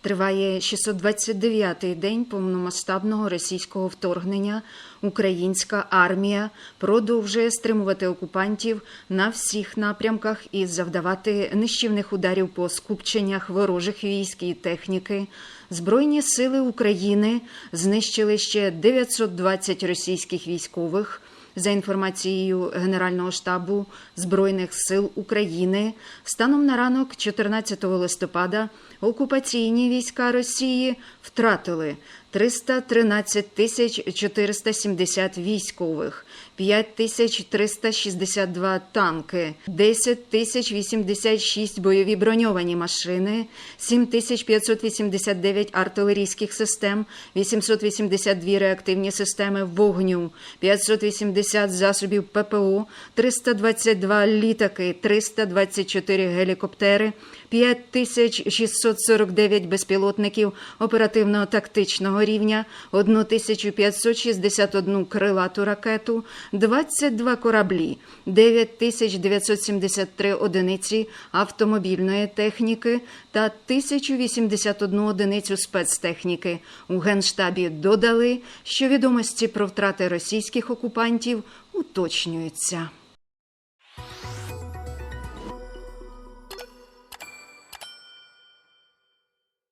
Триває 629-й день повномасштабного російського вторгнення. Українська армія продовжує стримувати окупантів на всіх напрямках і завдавати нищівних ударів по скупченнях ворожих військ і техніки. Збройні сили України знищили ще 920 російських військових. За інформацією Генерального штабу Збройних сил України, станом на ранок 14 листопада окупаційні війська Росії втратили 313 тисяч 470 військових, 5 тисяч 362 танки, 10 тисяч 86 бойові броньовані машини, 7 тисяч 589 артилерійських систем, 882 реактивні системи вогню, 580 засобів ППО, 322 літаки, 324 гелікоптери, 5649 безпілотників оперативно-тактичного рівня, 1561 крилату ракету, 22 кораблі, 9973 одиниці автомобільної техніки та 1081 одиницю спецтехніки. У Генштабі додали, що відомості про втрати російських окупантів уточнюються.